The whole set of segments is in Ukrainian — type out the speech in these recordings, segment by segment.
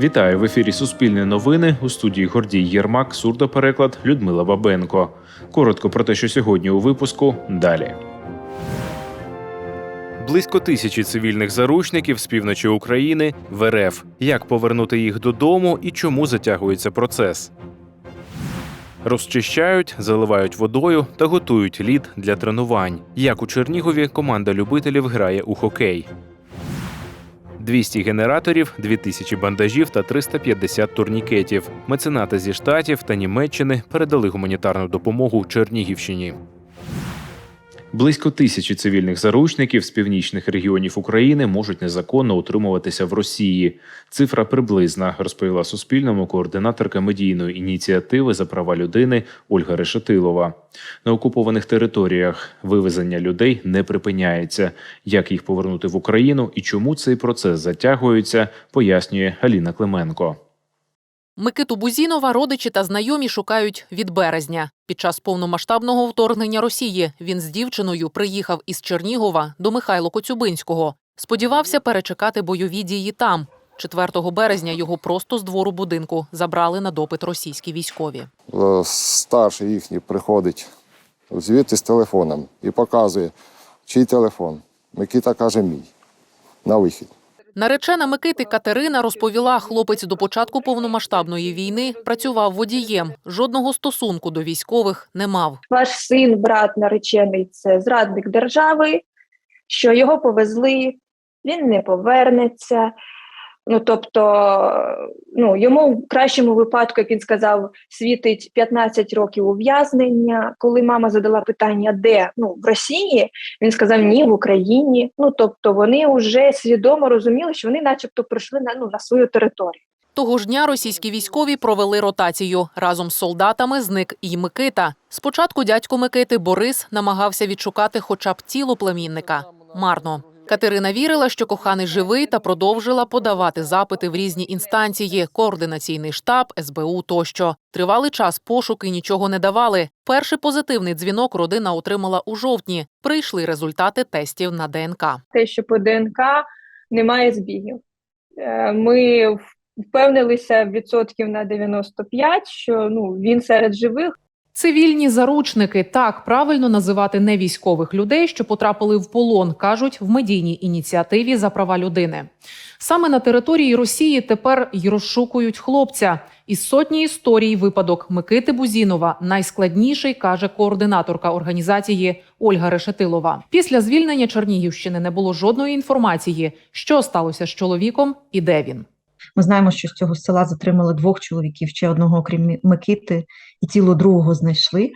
Вітаю в ефірі Суспільне новини у студії Гордій Єрмак, сурдопереклад Людмила Бабенко. Коротко про те, що сьогодні у випуску далі. Близько тисячі цивільних заручників з півночі України в РФ. Як повернути їх додому і чому затягується процес? Розчищають, заливають водою та готують лід для тренувань. Як у Чернігові команда любителів грає у хокей. 200 генераторів, 2000 бандажів та 350 турнікетів. Меценати зі штатів та Німеччини передали гуманітарну допомогу Чернігівщині. Близько тисячі цивільних заручників з північних регіонів України можуть незаконно утримуватися в Росії. Цифра приблизна, розповіла Суспільному координаторка медійної ініціативи за права людини Ольга Решетилова. На окупованих територіях вивезення людей не припиняється. Як їх повернути в Україну і чому цей процес затягується, пояснює Аліна Клименко. Микиту Бузінова родичі та знайомі шукають від березня. Під час повномасштабного вторгнення Росії він з дівчиною приїхав із Чернігова до Михайло Коцюбинського. Сподівався перечекати бойові дії там. 4 березня його просто з двору будинку забрали на допит російські військові. Е, старший їхній приходить звідти з телефоном і показує, чий телефон. Микита каже, мій. На вихід. Наречена Микити Катерина розповіла, хлопець до початку повномасштабної війни працював водієм. Жодного стосунку до військових не мав. ваш син, брат наречений це зрадник держави, що його повезли, він не повернеться. Ну, тобто, ну, йому в кращому випадку, як він сказав, світить 15 років ув'язнення. Коли мама задала питання, де ну в Росії, він сказав ні, в Україні. Ну тобто, вони вже свідомо розуміли, що вони, начебто, прийшли на ну на свою територію. Того ж дня російські військові провели ротацію. Разом з солдатами зник і Микита. Спочатку дядько Микити Борис намагався відшукати хоча б тіло племінника. Марно. Катерина вірила, що коханий живий та продовжила подавати запити в різні інстанції: координаційний штаб, СБУ тощо. Тривалий час пошуки нічого не давали. Перший позитивний дзвінок родина отримала у жовтні. Прийшли результати тестів на ДНК. те, що по ДНК немає збігів. Е, Ми впевнилися відсотків на 95, що ну він серед живих. Цивільні заручники так правильно називати невійськових людей, що потрапили в полон, кажуть в медійній ініціативі за права людини. Саме на території Росії тепер й розшукують хлопця. Із сотні історій випадок Микити Бузінова найскладніший, каже координаторка організації Ольга Решетилова. Після звільнення Чернігівщини не було жодної інформації, що сталося з чоловіком і де він. Ми знаємо, що з цього села затримали двох чоловіків, ще одного, окрім Микити, і тіло другого знайшли.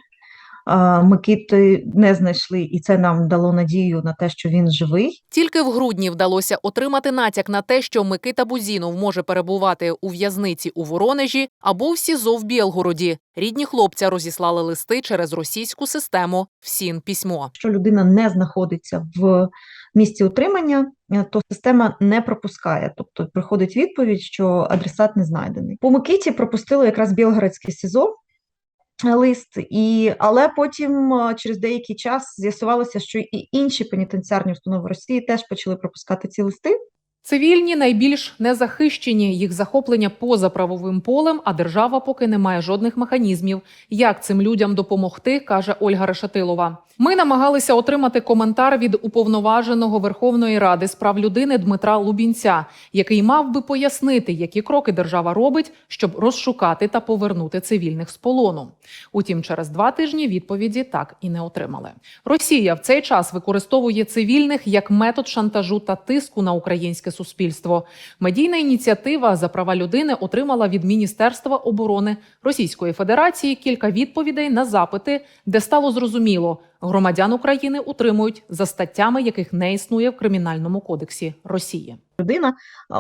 Микити не знайшли, і це нам дало надію на те, що він живий. Тільки в грудні вдалося отримати натяк на те, що Микита Бузінов може перебувати у в'язниці у Воронежі або в СІЗО в Білгороді. Рідні хлопця розіслали листи через російську систему ВСІН письмо. Якщо людина не знаходиться в місці утримання, е, то система не пропускає. Тобто приходить відповідь, що адресат не знайдений. По Микиті пропустили якраз Білгородське СІЗО. Лист, і але потім е, через деякий час з'ясувалося, що і інші пенітенціарні установи Росії теж почали пропускати ці листи. Цивільні найбільш незахищені їх захоплення поза правовим полем, а держава поки не має жодних механізмів. Як цим людям допомогти, каже Ольга Решетилова. Ми намагалися отримати коментар від уповноваженого Верховної Ради з прав людини Дмитра Лубінця, який мав би пояснити, які кроки держава робить, щоб розшукати та повернути цивільних з полону. Утім, через два тижні відповіді так і не отримали. Росія в цей час використовує цивільних як метод шантажу та тиску на українське суспільство. Медійна ініціатива за права людини отримала від Міністерства оборони Російської Федерації кілька відповідей на запити, де стало зрозуміло, громадян України утримують за статтями, яких не існує в кримінальному кодексі Росії. Людина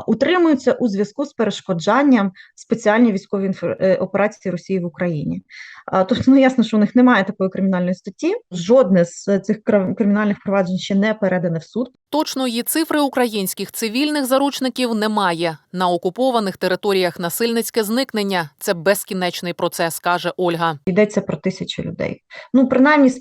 утримується у зв'язку з перешкоджанням спеціальній військовій е, операції Росії в Україні. А, Тобто, ну ясно, що у них немає такої кримінальної статті. Жодне з цих крим- кримінальних проваджень ще не передане в суд. Точної цифри українських цивільних заручників немає. На окупованих територіях насильницьке зникнення це безкінечний процес, каже Ольга. Йдеться про тисячі людей. Ну, принаймні з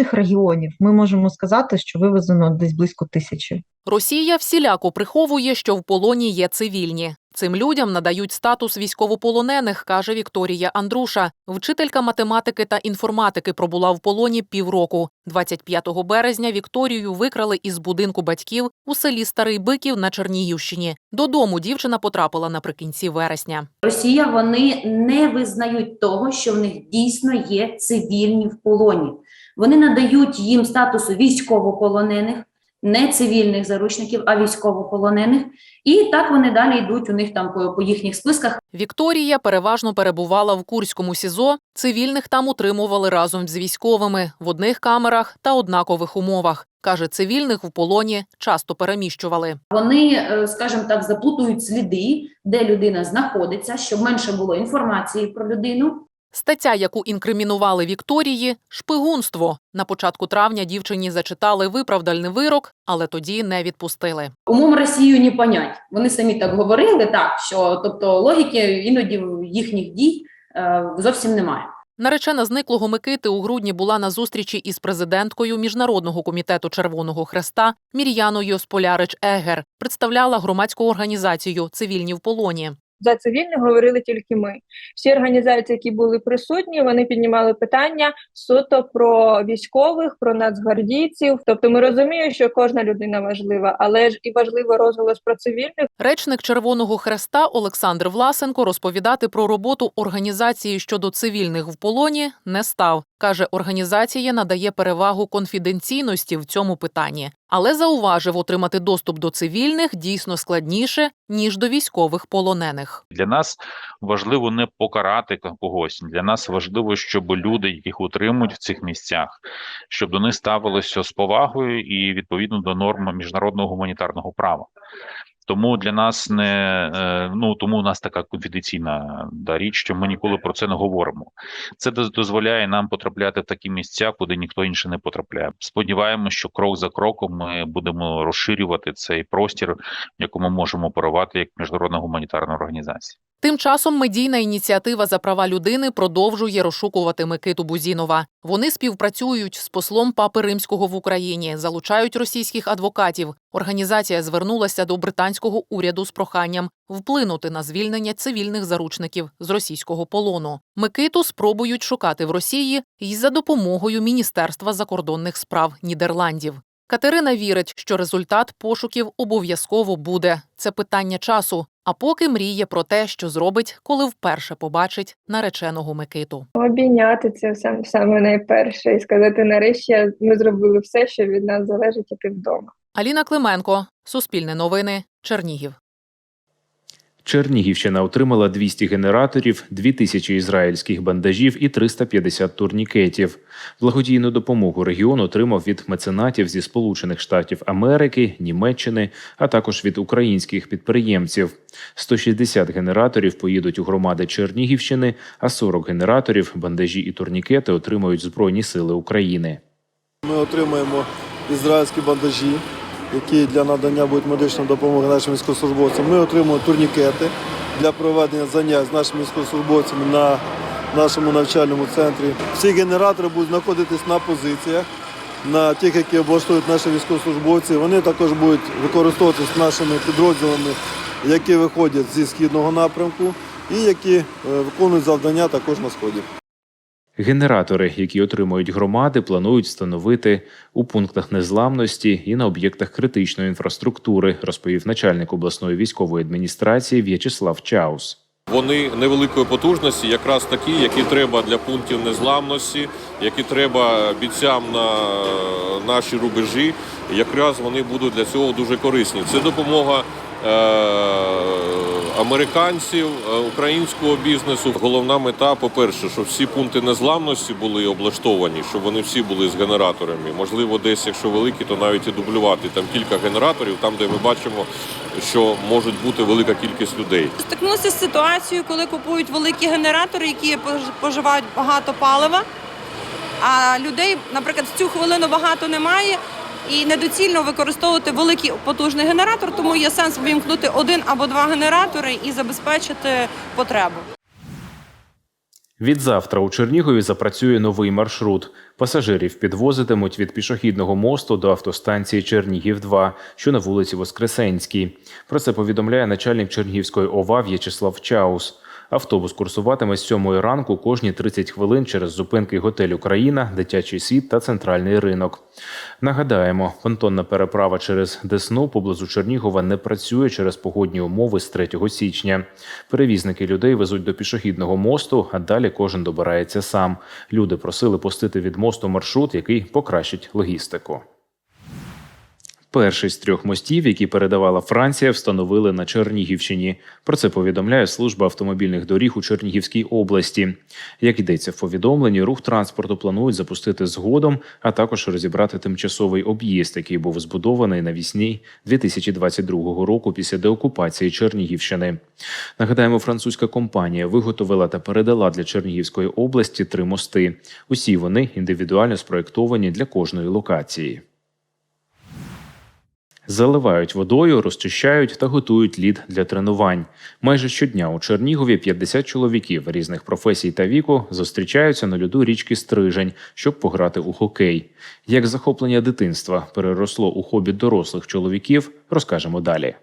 північних регіонів ми можемо сказати, що вивезено десь близько тисячі Росія всіляко приховує, що в полоні є цивільні. Цим людям надають статус військовополонених, каже Вікторія Андруша. Вчителька математики та інформатики пробула в полоні півроку. 25 березня Вікторію викрали із будинку батьків у селі Старий Биків на Чернігівщині. Додому дівчина потрапила наприкінці вересня. Росія вони не визнають того, що в них дійсно є цивільні в полоні. Вони надають їм статусу військовополонених, не цивільних заручників, а військовополонених. І так вони далі йдуть у них там по, по їхніх списках. Вікторія переважно перебувала в Курському СІЗО. Цивільних там утримували разом з військовими в одних камерах та однакових умовах. Каже, цивільних в полоні часто переміщували. Вони, е, скажімо так, заплутують сліди, де людина знаходиться, щоб менше було інформації про людину. Стаття, яку інкримінували Вікторії, шпигунство. На початку травня дівчині зачитали виправдальний вирок, але тоді не відпустили. Умом Росію не понять. Вони самі так говорили, так що тобто логіки іноді їхніх дій е, зовсім немає. Наречена зниклого Микити у грудні була на зустрічі із президенткою Міжнародного комітету Червоного Хреста Мір'яною Сполярич Егер. Представляла громадську організацію Цивільні в полоні. За цивільних говорили тільки ми. Всі організації, які були присутні, вони піднімали питання суто про військових, про нацгвардійців. Тобто, ми розуміємо, що кожна людина важлива, але ж і важливо розголос про цивільних. Речник Червоного Хреста Олександр Власенко розповідати про роботу організації щодо цивільних в полоні не став. Каже, організація надає перевагу конфіденційності в цьому питанні, але зауважив, отримати доступ до цивільних дійсно складніше ніж до військових полонених. Для нас важливо не покарати когось. Для нас важливо, щоб люди, яких утримують в цих місцях, щоб до них ставилося з повагою і відповідно до норм міжнародного гуманітарного права. Тому для нас не е, ну тому у нас така конфіденційна да, річ, що ми ніколи про це не говоримо. Це дозволяє нам потрапляти в такі місця, куди ніхто інший не потрапляє. Сподіваємося, що крок за кроком ми будемо розширювати цей простір, в якому можемо оперувати як міжнародна гуманітарна організація. Тим часом медійна ініціатива за права людини продовжує розшукувати Микиту Бузінова. Вони співпрацюють з послом Папи Римського в Україні, залучають російських адвокатів. Організація звернулася до британського уряду з проханням вплинути на звільнення цивільних заручників з російського полону. Микиту спробують шукати в Росії й за допомогою Міністерства закордонних справ Нідерландів. Катерина вірить, що результат пошуків обов'язково буде. Це питання часу. А поки мріє про те, що зробить, коли вперше побачить нареченого Микиту. Обійняти це сам саме найперше і сказати нарешті ми зробили все, що від нас залежить, і ти вдома. Аліна Клименко, Суспільне новини, Чернігів. Чернігівщина отримала 200 генераторів, 2000 ізраїльських бандажів і 350 турнікетів. Благодійну допомогу регіон отримав від меценатів зі Сполучених Штатів Америки, Німеччини, а також від українських підприємців. 160 генераторів поїдуть у громади Чернігівщини, а 40 генераторів, бандажі і турнікети отримають Збройні Сили України. Ми отримаємо ізраїльські бандажі, які для надання будуть медичної допомоги нашим військовослужбовцям. Ми отримуємо турнікети для проведення занять з нашими військовослужбовцями на нашому навчальному центрі. Всі генератори будуть знаходитись на позиціях, на тих, які облаштують наші військовослужбовці. Вони також будуть використовуватись нашими підрозділами, які виходять зі східного напрямку і які е, виконують завдання також на сході. Генератори, які отримують громади, планують встановити у пунктах незламності і на об'єктах критичної інфраструктури, розповів начальник обласної військової адміністрації В'ячеслав Чаус. Вони невеликої потужності, якраз такі, які треба для пунктів незламності, які треба бійцям на наші рубежі. Якраз вони будуть для цього дуже корисні. Це допомога е, американців, е, українського бізнесу. Головна мета, по-перше, щоб всі пункти незламності були облаштовані, щоб вони всі були з генераторами. Можливо, десь, якщо великі, то навіть і дублювати там кілька генераторів, там де ми бачимо, що можуть бути велика кількість людей. Стикнулися з ситуацією, коли купують великі генератори, які пож- поживають багато палива. А людей, наприклад, в цю хвилину багато немає, і недоцільно використовувати великий потужний генератор, тому є сенс вимкнути один або два генератори і забезпечити потребу. Відзавтра у Чернігові запрацює новий маршрут. Пасажирів підвозитимуть від пішохідного мосту до автостанції Чернігів 2 що на вулиці Воскресенській. Про це повідомляє начальник Чернігівської ОВА В'ячеслав Чаус. Автобус курсуватиме з 7 ранку кожні 30 хвилин через зупинки готель Україна, дитячий світ та центральний ринок. Нагадаємо, понтонна переправа через Десну поблизу Чернігова не працює через погодні умови з 3 січня. Перевізники людей везуть до пішохідного мосту, а далі кожен добирається сам. Люди просили пустити від мосту маршрут, який покращить логістику. Перший з трьох мостів, які передавала Франція, встановили на Чернігівщині. Про це повідомляє служба автомобільних доріг у Чернігівській області. Як йдеться в повідомленні, рух транспорту планують запустити згодом, а також розібрати тимчасовий об'їзд, який був збудований навісні 2022 року після деокупації Чернігівщини. Нагадаємо, французька компанія виготовила та передала для Чернігівської області три мости. Усі вони індивідуально спроєктовані для кожної локації. Заливають водою, розчищають та готують лід для тренувань. Майже щодня у Чернігові 50 чоловіків різних професій та віку зустрічаються на льоду річки Стрижень, щоб пограти у хокей. Як захоплення дитинства переросло у хобі дорослих чоловіків, розкажемо далі.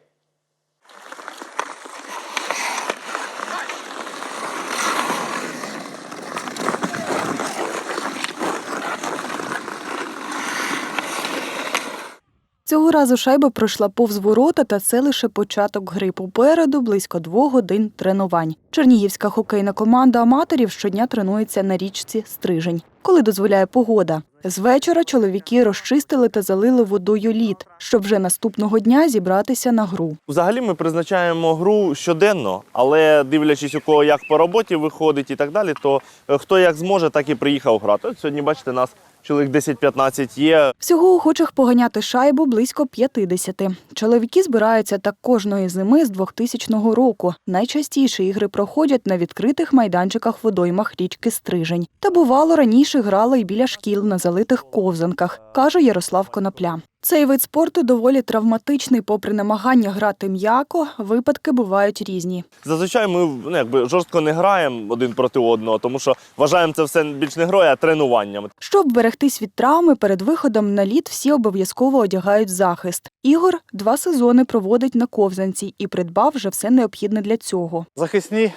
Цього разу шайба пройшла повз ворота, та це лише початок гри. Попереду близько двох годин тренувань. Чернігівська хокейна команда аматорів щодня тренується на річці Стрижень, коли дозволяє погода. З вечора чоловіки розчистили та залили водою лід, щоб вже наступного дня зібратися на гру. Взагалі ми призначаємо гру щоденно, але дивлячись, у кого як по роботі виходить і так далі, то е, хто як зможе, так і приїхав грати. От сьогодні, бачите, нас чоловік 10-15 є. Всього охочих поганяти шайбу близько 50. Чоловіки збираються так кожної зими з 2000 року. Найчастіше ігри проходять на відкритих майданчиках водоймах річки Стрижень. Та бувало раніше грали й біля шкіл на залитих ковзанках, каже Ярослав Конопля. Цей вид спорту доволі травматичний, попри намагання грати м'яко, випадки бувають різні. Зазвичай ми ну, якби жорстко не граємо один проти одного, тому що вважаємо це все більш не грою, а тренуванням. Щоб берегтись від травми, перед виходом на лід всі обов'язково одягають захист. Ігор два сезони проводить на ковзанці і придбав вже все необхідне для цього. Захисні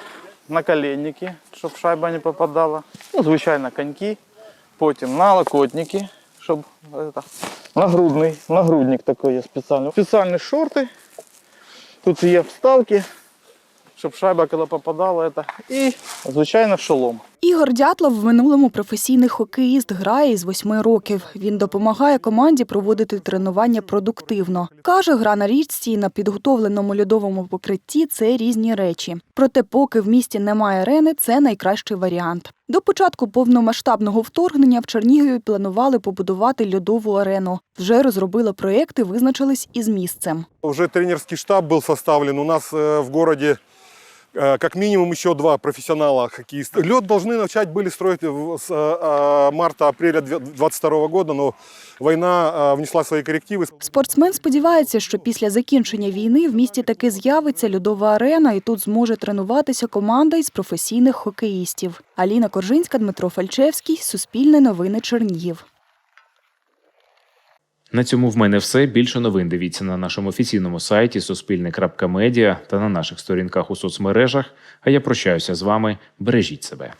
наколенники, щоб шайба не попадала. Ну, звичайно, коньки, потім налокотники, щоб это, нагрудний, нагрудник такий є спеціальний. Спеціальні шорти. Тут є вставки, щоб шайба, коли попадала, это, і, звичайно, шолом. Ігор Дятлов в минулому професійний хокеїст грає із восьми років. Він допомагає команді проводити тренування продуктивно. Каже, гра на річці і на підготовленому льодовому покритті це різні речі. Проте, поки в місті немає арени, це найкращий варіант. До початку повномасштабного вторгнення в Чернігові планували побудувати льодову арену. Вже розробили проєкт і визначились із місцем. Уже тренерский штаб был составлен. У нас э, в городе э, как минимум еще два профессионала хоккеиста. Лед должны начать были строить в- с э, марта-апреля 2022 года, но война э, внесла свои коррективы. Спортсмен сподівається, що після закінчення війни в місті таки з'явиться льодова арена, і тут зможе тренуватися команда із професійних хокеїстів. Аліна Коржинська, Дмитро Фальчевський, Суспільне новини Чернігів. На цьому в мене все. Більше новин дивіться на нашому офіційному сайті Суспільне.Медіа та на наших сторінках у соцмережах. А я прощаюся з вами. Бережіть себе.